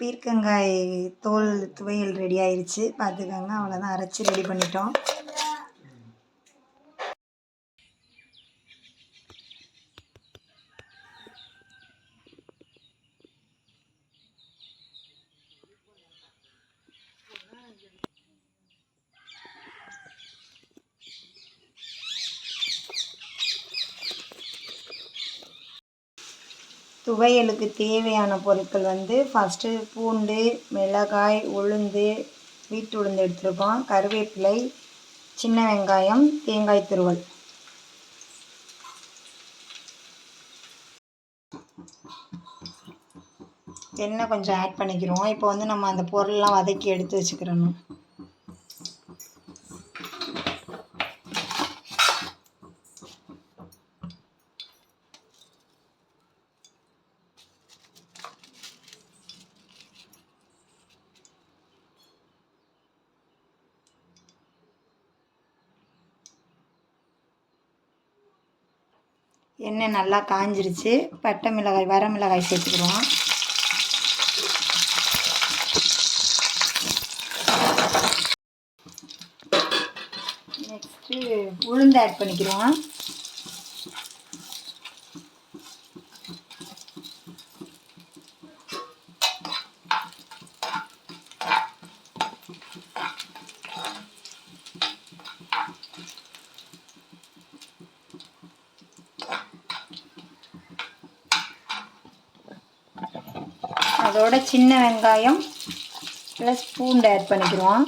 பீர்க்கங்காய் தோல் துவையல் ரெடி ஆயிடுச்சு பார்த்துக்கோங்க அவ்வளோதான் அரைச்சி ரெடி பண்ணிட்டோம். துவையலுக்கு தேவையான பொருட்கள் வந்து ஃபஸ்ட்டு பூண்டு மிளகாய் உளுந்து வீட்டு உளுந்து எடுத்துருக்கோம். கருவேப்பிலை சின்ன வெங்காயம் தேங்காய் துருவல். எண்ணெய் கொஞ்சம் ஆட் பண்ணிக்கிறோம். இப்போ வந்து நம்ம அந்த பொருள்லாம் வதக்கி எடுத்து வச்சுக்கிறணும். எண்ணெய் நல்லா காஞ்சிருச்சு. பட்டை மிளகாய் வர மிளகாய் சேர்த்துக்கிறோம் நெக்ஸ்ட்டு உளுந்து ஆட் பண்ணிக்கிறோம் அதோட சின்ன வெங்காயம் ப்ளஸ் பூண்டு ஆட் பண்ணிக்கிறோம்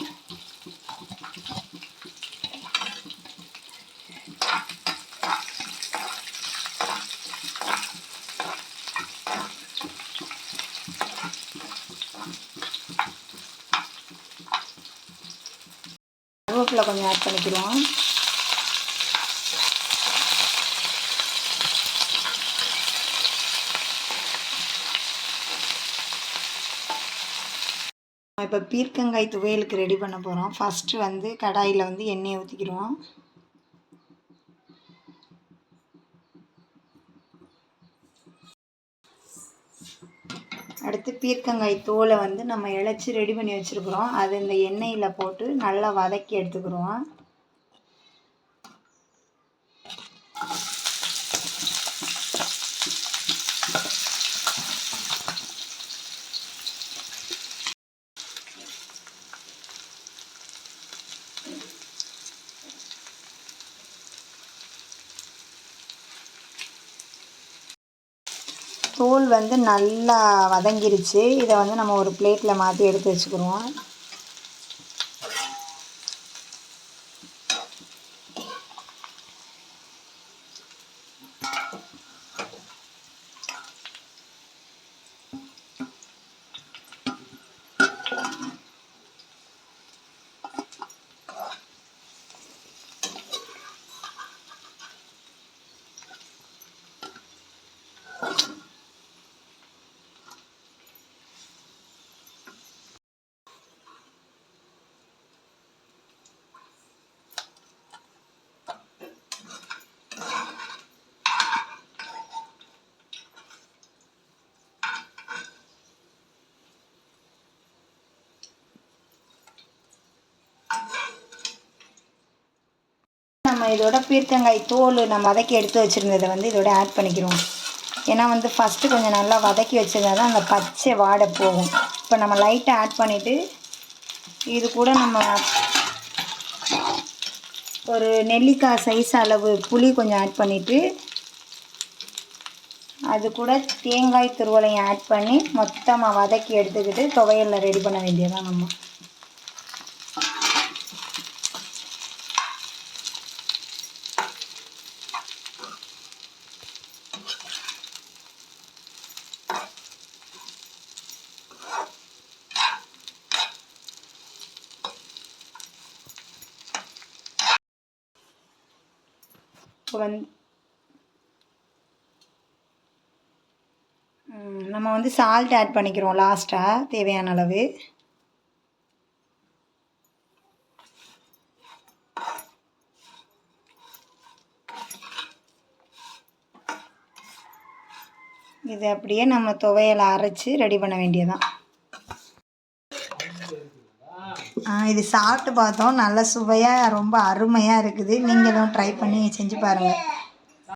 கருவேப்பிலை கொஞ்சம் ஆட் பண்ணிக்கிறோம் இப்போ பீர்க்கங்காய் துவையலுக்கு ரெடி பண்ண போகிறோம் ஃபஸ்ட்டு வந்து கடாயில் வந்து எண்ணெயை ஊற்றிக்கிறோம் அடுத்து பீர்க்கங்காய் தோலை வந்து நம்ம இழைச்சி ரெடி பண்ணி வச்சுருக்குறோம். அது இந்த எண்ணெயில் போட்டு நல்லா வதக்கி எடுத்துக்கிறோம் தோல் வந்து நல்லா வதங்கிருச்சு. இதை வந்து நம்ம ஒரு பிளேட்டில் மாற்றி எடுத்து வச்சுக்கிறோம் நம்ம இதோட பீர்க்கங்காய் தோல் நம்ம வதக்கி எடுத்து வச்சுருந்ததை வந்து இதோட ஆட் பண்ணிக்கிறோம். ஏன்னா வந்து ஃபஸ்ட்டு கொஞ்சம் நல்லா வதக்கி வச்சுருந்தா தான் அந்த பச்சை வாடை போகும். இப்போ நம்ம லைட்டாக ஆட் பண்ணிவிட்டு இது கூட நம்ம ஒரு நெல்லிக்காய் சைஸ் அளவு புளி கொஞ்சம் ஆட் பண்ணிவிட்டு அது கூட தேங்காய் துருவலையும் ஆட் பண்ணி மொத்தமாக வதக்கி எடுத்துக்கிட்டு துவையலில் ரெடி பண்ண வேண்டியதான் நம்ம வந்து நம்ம வந்து சால்ட் ஆட் பண்ணிக்கிறோம் லாஸ்ட்டாக தேவையான அளவு. இது அப்படியே நம்ம துவையலை அரைச்சி ரெடி பண்ண வேண்டியதான் இது சாப்பிட்டு பார்த்தோம். நல்ல சுவையாக ரொம்ப அருமையாக இருக்குது. நீங்களும் ட்ரை பண்ணி செஞ்சு பாருங்கள்